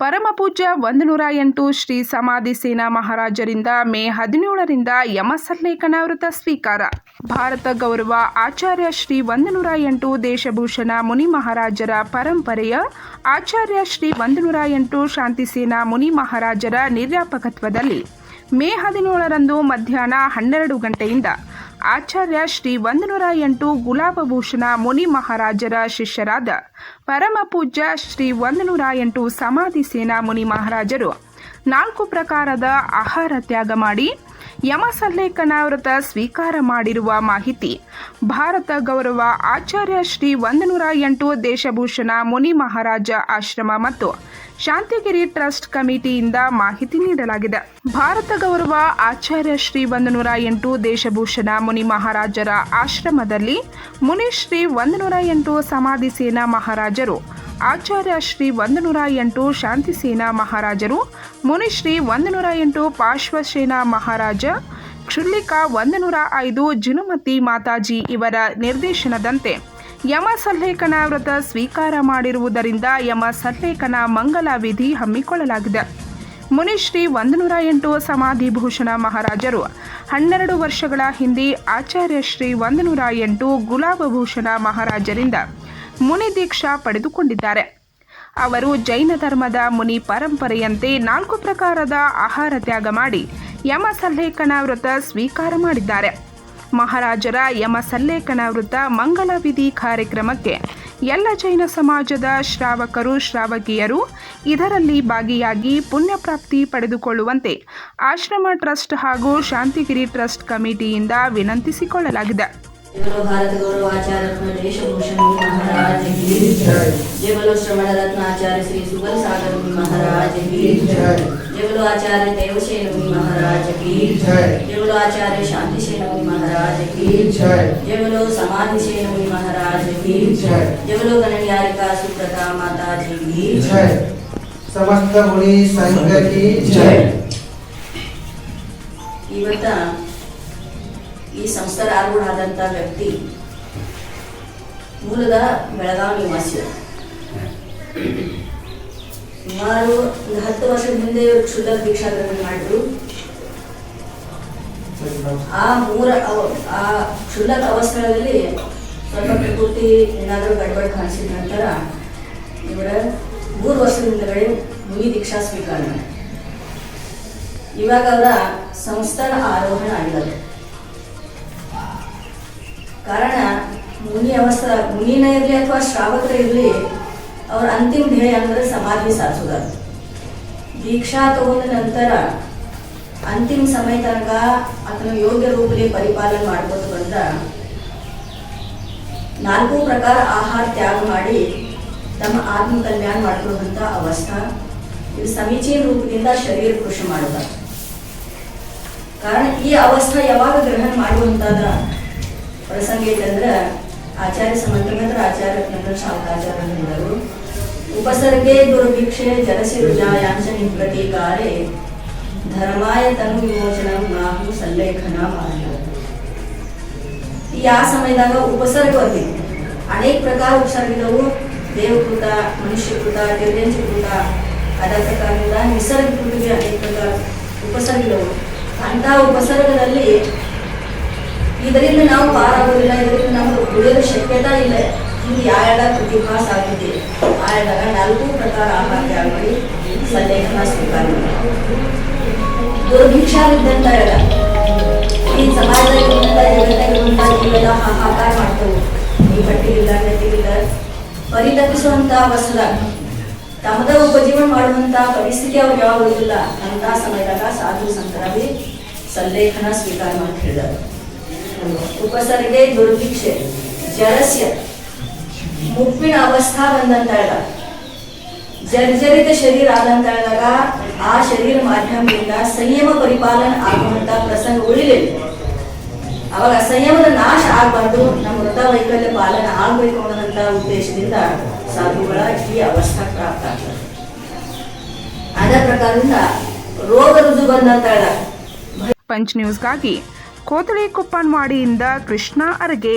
ಪರಮಪೂಜ್ಯ ಒಂದು ನೂರ ಎಂಟು ಶ್ರೀ ಸಮಾಧಿ ಸೇನಾ ಮಹಾರಾಜರಿಂದ ಮೇ ಹದಿನೇಳರಿಂದ ಯಮಸಲ್ಲೇಖನ ವೃತ ಸ್ವೀಕಾರ. ಭಾರತ ಗೌರವ ಆಚಾರ್ಯ ಶ್ರೀ ಒಂದು ನೂರ ಎಂಟು ದೇಶಭೂಷಣ ಮುನಿ ಮಹಾರಾಜರ ಪರಂಪರೆಯ ಆಚಾರ್ಯ ಶ್ರೀ ಒಂದು ನೂರ ಎಂಟು ಶಾಂತಿ ಸೇನಾ ಮುನಿ ಮಹಾರಾಜರ ನಿರ್ಯಾಪಕತ್ವದಲ್ಲಿ ಮೇ ಹದಿನೇಳರಂದು ಮಧ್ಯಾಹ್ನ ಹನ್ನೆರಡು ಗಂಟೆಯಿಂದ ಆಚಾರ್ಯ ಶ್ರೀ ಒಂದು ನೂರ ಎಂಟು ಗುಲಾಬಭೂಷಣ ಮುನಿ ಮಹಾರಾಜರ ಶಿಷ್ಯರಾದ ಪರಮಪೂಜ್ಯ ಶ್ರೀ ಒಂದು ನೂರ ಎಂಟು ಸಮಾಧಿ ಸೇನಾ ಮುನಿ ಮಹಾರಾಜರು. ನಾಲ್ಕು ಪ್ರಕಾರದ ಆಹಾರ ತ್ಯಾಗ ಮಾಡಿ ಯಮಸಲ್ಲೇಖನ ವ್ರತ ಸ್ವೀಕಾರ ಮಾಡಿರುವ ಮಾಹಿತಿ. ಭಾರತ ಗೌರವ ಆಚಾರ್ಯ ಶ್ರೀ ಒಂದು ನೂರ ಎಂಟು ದೇಶಭೂಷಣ ಮುನಿ ಮಹಾರಾಜ ಆಶ್ರಮ ಮತ್ತು ಶಾಂತಿಗಿರಿ ಟ್ರಸ್ಟ್ ಕಮಿಟಿಯಿಂದ ಮಾಹಿತಿ ನೀಡಲಾಗಿದೆ. ಭಾರತ ಗೌರವ ಆಚಾರ್ಯ ಶ್ರೀ ಒಂದು ನೂರ ಎಂಟು ದೇಶಭೂಷಣ ಮುನಿ ಮಹಾರಾಜರ ಆಶ್ರಮದಲ್ಲಿ ಮುನಿ ಶ್ರೀ ಒಂದು ನೂರ ಎಂಟು ಸಮಾಧಿ ಸೇನಾ ಮಹಾರಾಜರು, ಆಚಾರ್ಯ ಶ್ರೀ ಒಂದು ನೂರ ಎಂಟು ಶಾಂತಿ ಸೇನಾ ಮಹಾರಾಜರು ಮುನಿಶ್ರೀ ಒಂದು ನೂರ ಎಂಟು ಪಾರ್ಶ್ವಸೇನಾ ಮಹಾರಾಜ ಕ್ಷುಲ್ಲಿಕ ಒಂದು ನೂರ ಐದು, ಜಿನುಮತಿ ಮಾತಾಜಿ ಇವರ ನಿರ್ದೇಶನದಂತೆ. ಯಮ ಸಲ್ಲೇಖನ ವ್ರತ ಸ್ವೀಕಾರ ಮಾಡಿರುವುದರಿಂದ ಯಮ ಸಲ್ಲೇಖನ ಮಂಗಲ ವಿಧಿ ಹಮ್ಮಿಕೊಳ್ಳಲಾಗಿದೆ. ಮುನಿಶ್ರೀ ಒಂದು ನೂರ ಎಂಟು ಸಮಾಧಿ ಭೂಷಣ ಮಹಾರಾಜರು. ಹನ್ನೆರಡು ವರ್ಷಗಳ ಹಿಂದೆ ಆಚಾರ್ಯ ಶ್ರೀ ಒಂದು ನೂರ ಎಂಟು ಗುಲಾಬಭೂಷಣ ಮಹಾರಾಜರಿಂದ ಮುನಿ ದೀಕ್ಷಾ ಪಡೆದುಕೊಂಡಿದ್ದಾರೆ. ಅವರು ಜೈನ ಧರ್ಮದ ಮುನಿ ಪರಂಪರೆಯಂತೆ ನಾಲ್ಕು ಪ್ರಕಾರದ ಆಹಾರ ತ್ಯಾಗ ಮಾಡಿ ಯಮ ಸಲ್ಲೇಖನ ವ್ರತ ಸ್ವೀಕಾರ ಮಾಡಿದ್ದಾರೆ. ಮಹಾರಾಜರ ಯಮ ಸಲ್ಲೇಖನ ವೃತ್ತ ಮಂಗಳ ವಿಧಿ ಕಾರ್ಯಕ್ರಮಕ್ಕೆ ಎಲ್ಲ ಜೈನ ಸಮಾಜದ ಶ್ರಾವಕರು, ಶ್ರಾವಕಿಯರು ಇದರಲ್ಲಿ ಭಾಗಿಯಾಗಿ ಪುಣ್ಯಪ್ರಾಪ್ತಿ ಪಡೆದುಕೊಳ್ಳುವಂತೆ ಆಶ್ರಮ ಟ್ರಸ್ಟ್ ಹಾಗೂ ಶಾಂತಿಗಿರಿ ಟ್ರಸ್ಟ್ ಕಮಿಟಿಯಿಂದ ವಿನಂತಿಸಿಕೊಳ್ಳಲಾಗಿದೆ. భారత గౌరవాచార్య దేశభూషణ్ మహారాజ్ జయబలో శ్రవణ రత్నాచార్య శ్రీ సుబల్ సాగర్ మహారాజ్ ಈ ಸಂಸ್ಥರ ಆರೂಢಾದಂಥ ವ್ಯಕ್ತಿ ಮೂಲದ ಬೆಳಗಾವಿ ನಿವಾಸಿ. ಸುಮಾರು ಒಂದು ಹತ್ತು ವರ್ಷದ ಹಿಂದೆ ಇವರು ಕ್ಷುದ್ರ ದೀಕ್ಷಾ ಗ್ರಹಣ ಮಾಡಿದ್ರು. ಆ ಮೂರ ಆ ಕ್ಷುಲ್ಲಕ ಅವಸ್ಥೆಗಳಲ್ಲಿ ಸ್ವಲ್ಪ ಪ್ರಕೃತಿ ಏನಾದರೂ ಗಡ್ಬಡ್ ಕಾಣಿಸಿದ ನಂತರ ಇವರ ಮೂರು ವರ್ಷದ ಮುನಿ ದೀಕ್ಷಾ ಸ್ವೀಕಾರ ಇವಾಗ ಅವರ ಸಂಸ್ಥಾನ ಆರೋಹಣ ಆಗಿದ್ದಾರೆ ಕಾರಣ ಮುನಿ ಅವಸ್ಥಾ ಮುನಿನ ಇರಲಿ ಅಥವಾ ಶ್ರಾವಕರ ಇರಲಿ, ಅವ್ರ ಅಂತಿಮ ಧ್ಯೇಯ ಅಂದರೆ ಸಮಾಧಿ ಸಾಧಿಸೋದ ದೀಕ್ಷಾ ತಗೊಂಡ ನಂತರ ಅಂತಿಮ ಸಮಯ ತನಕ ಅದನ್ನು ಯೋಗ್ಯ ರೂಪದಲ್ಲಿ ಪರಿಪಾಲನೆ ಮಾಡ್ಕೊತ ಬಂದ. ನಾಲ್ಕು ಪ್ರಕಾರ ಆಹಾರ ತ್ಯಾಗ ಮಾಡಿ ತಮ್ಮ ಆತ್ಮ ಕಲ್ಯಾಣ ಮಾಡ್ಕೊಳ್ಳುವಂತ ಅವಸ್ಥಾ. ಇದು ಸಮೀಚೀನ ರೂಪದಿಂದ ಶರೀರ ಕೃಷಿ ಮಾಡುದ ಕಾರಣ ಈ ಅವಸ್ಥಾ ಯಾವಾಗ ಗ್ರಹಣ ಮಾಡುವಂತಾದ ಪ್ರಸಂಗ ಐತಂದ್ರೆ ಆಚಾರ್ಯ ಸಮಂತ್ರ ಆಚಾರ್ಯ ನಂತರ ಶಾಂತಾಚಾರ್ಯ ಹೇಳಿದರು ಉಪಸರ್ಗೆ ದುರ್ಭಿಕ್ಷೆ ಜಲಸಿ ರುಜಾಯಾಂಚನಿ ಪ್ರತೀಕಾರೆ ಧರ್ಮಾಯ ತನು ವಿಮೋಚನ ನಾವು ಸಲ್ಲೇಖನ ಮಾಡಿದ ಈ ಆ ಸಮಯದಾಗ ಉಪಸರ್ಗ ಬರ್ತಿತ್ತು ಅನೇಕ ಪ್ರಕಾರ ಉಪಸರ್ಗಿದವು ದೇವಕೃತ ಮನುಷ್ಯಕೃತ ದಿವ್ಯಾಂಶಕೃತ ಅದ ಪ್ರಕಾರದಿಂದ ನಿಸರ್ಗಕೃತಿಗೆ ಅನೇಕ ಪ್ರಕಾರ ಉಪಸರ್ಗಿದವು ಅಂತ ಉಪಸರ್ಗದಲ್ಲಿ ಇದರಿಂದ ನಾವು ಪಾರಾಗೋದಿಲ್ಲ ಇದರಿಂದ ನಮ್ಗೆ ಉಳಿಯಲು ಶಕ್ಯತಾ ಇಲ್ಲ. ಇಲ್ಲಿ ಯಾರ್ಯಾರ ಪ್ರತಿಭಾಸ ಆಗಿದೆ ಆಯಾದಾಗ ನಾಲ್ಕು ಪ್ರಕಾರ ಆಹಾರ ಮಾಡಿ ಸಲ್ಲೇಖನ ಸ್ವೀಕಾರ ದುರ್ಭಿಕ್ಷಾವಿದ್ದಂತ ಹೇಳ ಈ ಸಮಾಜದಲ್ಲಿ ಇರುವಂತ ಇವೆಲ್ಲ ಹಾಹಾಕಾರ ಮಾಡ್ತವು. ಈ ಬಟ್ಟೆಗಿಲ್ಲ ನೆಟ್ಟಿಗಿಲ್ಲ ಪರಿತಪಿಸುವಂತ ವಸ್ತ್ರ ತಮ್ಮದ ಉಪಜೀವನ ಮಾಡುವಂತ ಪರಿಸ್ಥಿತಿ ಅವ್ರಿಗೆ ಯಾವಾಗ ಉಳಿದಿಲ್ಲ ಅಂತ ಸಮಯದಾಗ ಸಾಧು ಸಂತರಾಗಿ ಸಲ್ಲೇಖನ ಸ್ವೀಕಾರ ಮಾಡಿ ಹೇಳಿದರು ಉಪಸರ್ಗೆ ದುರ್ಭಿಕ್ಷೆ, ಜರಸ್ಯ, ಮುಪ್ಪಿನ ಅವಸ್ಥಾ ಬಂದಂತ ಹೇಳ ಜರ್ಜರಿತ ಶರೀರ ಆದಂತ ಹೇಳಿದಾಗ ಆ ಶರೀರ ಮಾಧ್ಯಮದಿಂದ ಸಂಯಮ ಪರಿಪಾಲನೆ ಆಗುವಂತ ಪ್ರಸಂಗ ಉಳಿಲಿಲ್ಲ. ಅವಾಗ ಸಂಯಮದ ನಾಶ ಆಗಬಾರ್ದು, ನಮ್ಮ ವೃತ ವೈಕಲ್ಯ ಪಾಲನೆ ಆಗಬೇಕು ಅನ್ನೋದಂತ ಉದ್ದೇಶದಿಂದ ಸಾಧುಗಳ ಈ ಅವಸ್ಥಾ ಪ್ರಾಪ್ತ ಆಗ್ತದೆ. ಅದ ಪ್ರಕಾರದಿಂದ ರೋಗ ರುಜು ಬಂದಂತ ಪಂಚ್ ನ್ಯೂಸ್ಗಾಗಿ ಕೋತಳಿ ಕೊಪ್ಪನ್ವಾಡಿಯಿಂದ ಕೃಷ್ಣ ಅರಗೆ